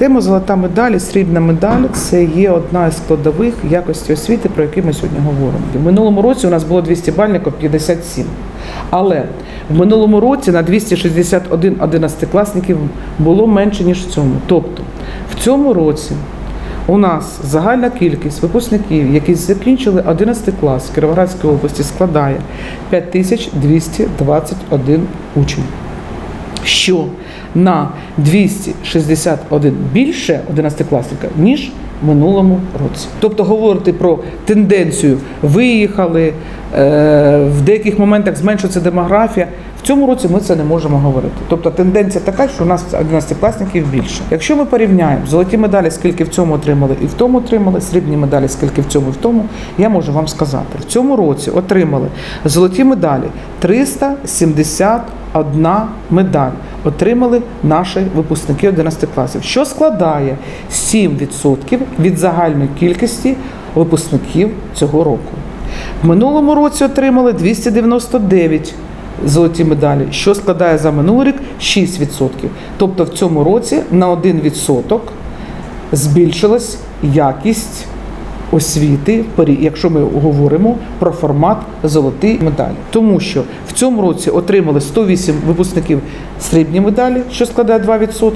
Тема золота медаль, срібна медаль це є одна із складових якості освіти, про які ми сьогодні говоримо. В минулому році у нас було 200 бальників 57. Але в минулому році на 261 одинадцятикласників було менше, ніж в цьому. Тобто в цьому році у нас загальна кількість випускників, які закінчили 11 клас в Кіровоградській області, складає 5221 учень що на 261 більше 11-класника, ніж в минулому році. Тобто говорити про тенденцію виїхали, е, в деяких моментах зменшується демографія. В цьому році ми це не можемо говорити. Тобто тенденція така, що у нас 11-класників більше. Якщо ми порівняємо золоті медалі, скільки в цьому отримали і в тому отримали, срібні медалі, скільки в цьому і в тому, я можу вам сказати. В цьому році отримали золоті медалі 371 медаль. Отримали наші випускники 11 класів, що складає 7% від загальної кількості випускників цього року. В минулому році отримали 299 золоті медалі, що складає за минулий рік 6%. Тобто в цьому році на 1% збільшилась якість освіти, якщо ми говоримо про формат золотий медалі. Тому що в цьому році отримали 108 випускників срібні медалі, що складає 2%,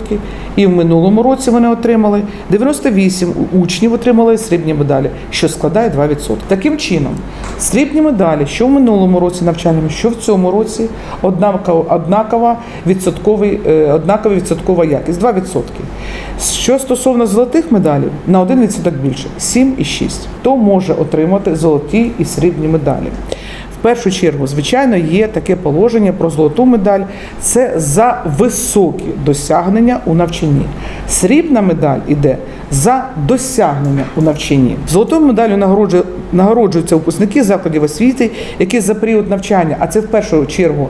і в минулому році вони отримали 98 учнів отримали срібні медалі, що складає 2%. Таким чином, срібні медалі, що в минулому році навчальному, що в цьому році, однакова, однакова, відсотковий, е, однакова відсоткова якість 2%. Що стосовно золотих медалей, на 1% більше 7,6. Хто може отримати золоті і срібні медалі? Першу чергу, звичайно, є таке положення про золоту медаль. Це за високі досягнення у навчанні. Срібна медаль іде за досягнення у навчанні. Золотою медаллю нагороджує- нагороджуються випускники закладів освіти, які за період навчання, а це в першу чергу.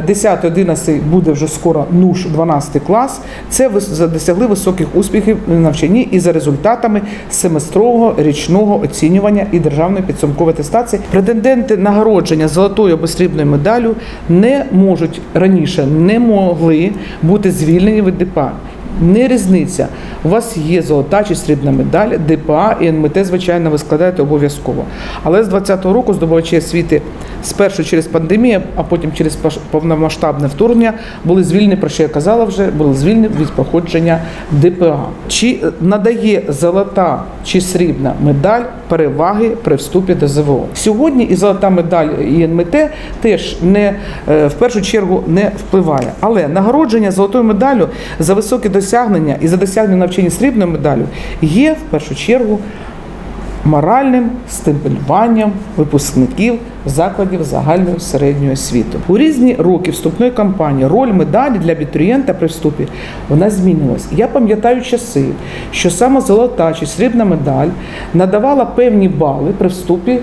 10-11 буде вже скоро НУШ 12 клас. Це досягли високих успіхів на навчанні і за результатами семестрового річного оцінювання і державної підсумкової атестації. Претенденти нагородження золотою або срібною медаллю не можуть раніше не могли бути звільнені від ДПА. Не різниця. У вас є золота чи срібна медаль, ДПА і НМТ, звичайно, ви складаєте обов'язково. Але з 2020 року здобувачі освіти спершу через пандемію, а потім через повномасштабне вторгнення були звільнені, про що я казала вже, були звільнені від проходження ДПА. Чи надає золота чи срібна медаль переваги при вступі до ЗВО? Сьогодні і золота медаль і НМТ теж не е, в першу чергу не впливає. Але нагородження золотою медаллю за високі досягнення і за досягнення навчання срібною медаллю є в першу чергу моральним стимулюванням випускників закладів загальної середньої освіти. У різні роки вступної кампанії роль медалі для абітурієнта при вступі вона змінилась. Я пам'ятаю часи, що саме золота чи срібна медаль надавала певні бали при вступі.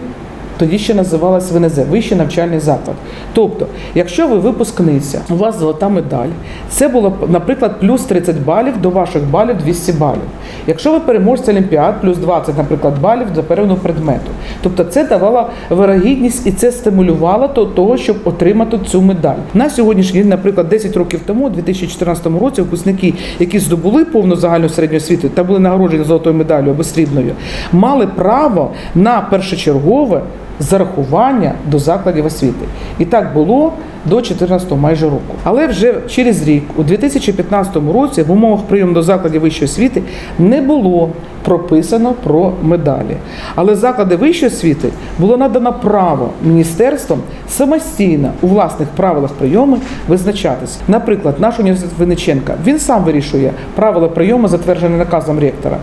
Тоді ще називалась ВНЗ вищий навчальний заклад. Тобто, якщо ви випускниця, у вас золота медаль, це було, наприклад, плюс 30 балів до ваших балів 200 балів. Якщо ви переможця Олімпіад, плюс 20, наприклад, балів до певного предмету. Тобто це давало вирогідність і це стимулювало до того, щоб отримати цю медаль. На сьогоднішній день, наприклад, 10 років тому, у 2014 році, випускники, які здобули повну загальну середню освіту та були нагороджені золотою медаллю або срібною, мали право на першочергове зарахування до закладів освіти. І так було до 14 майже року. Але вже через рік, у 2015 році, в умовах прийому до закладів вищої освіти не було прописано про медалі. Але заклади вищої освіти було надано право міністерством самостійно у власних правилах прийому визначатись. Наприклад, наш університет Винниченка він сам вирішує правила прийому, затверджені наказом ректора.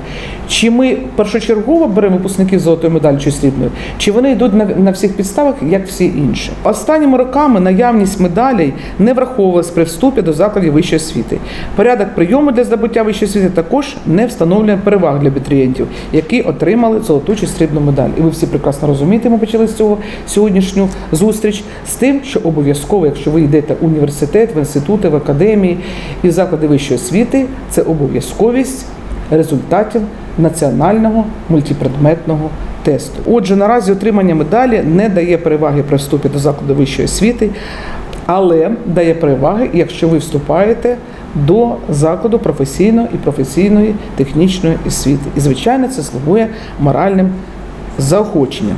Чи ми першочергово беремо випускників з золотою медаллю чи срібною, чи вони йдуть на всіх підставах, як всі інші. Останніми роками наявність медалей не враховувалась при вступі до закладів вищої освіти. Порядок прийому для здобуття вищої освіти також не встановлює переваг для абітурієнтів, які отримали золоту чи срібну медаль. І ви всі прекрасно розумієте, ми почали з цього сьогоднішню зустріч з тим, що обов'язково, якщо ви йдете в університет, в інститути, в академії і заклади вищої освіти, це обов'язковість результатів національного мультипредметного тесту. Отже, наразі отримання медалі не дає переваги при вступі до закладу вищої освіти. але дає переваги, якщо ви вступаєте до закладу професійної і професійної технічної освіти. І, звичайно, це слугує моральним заохоченням.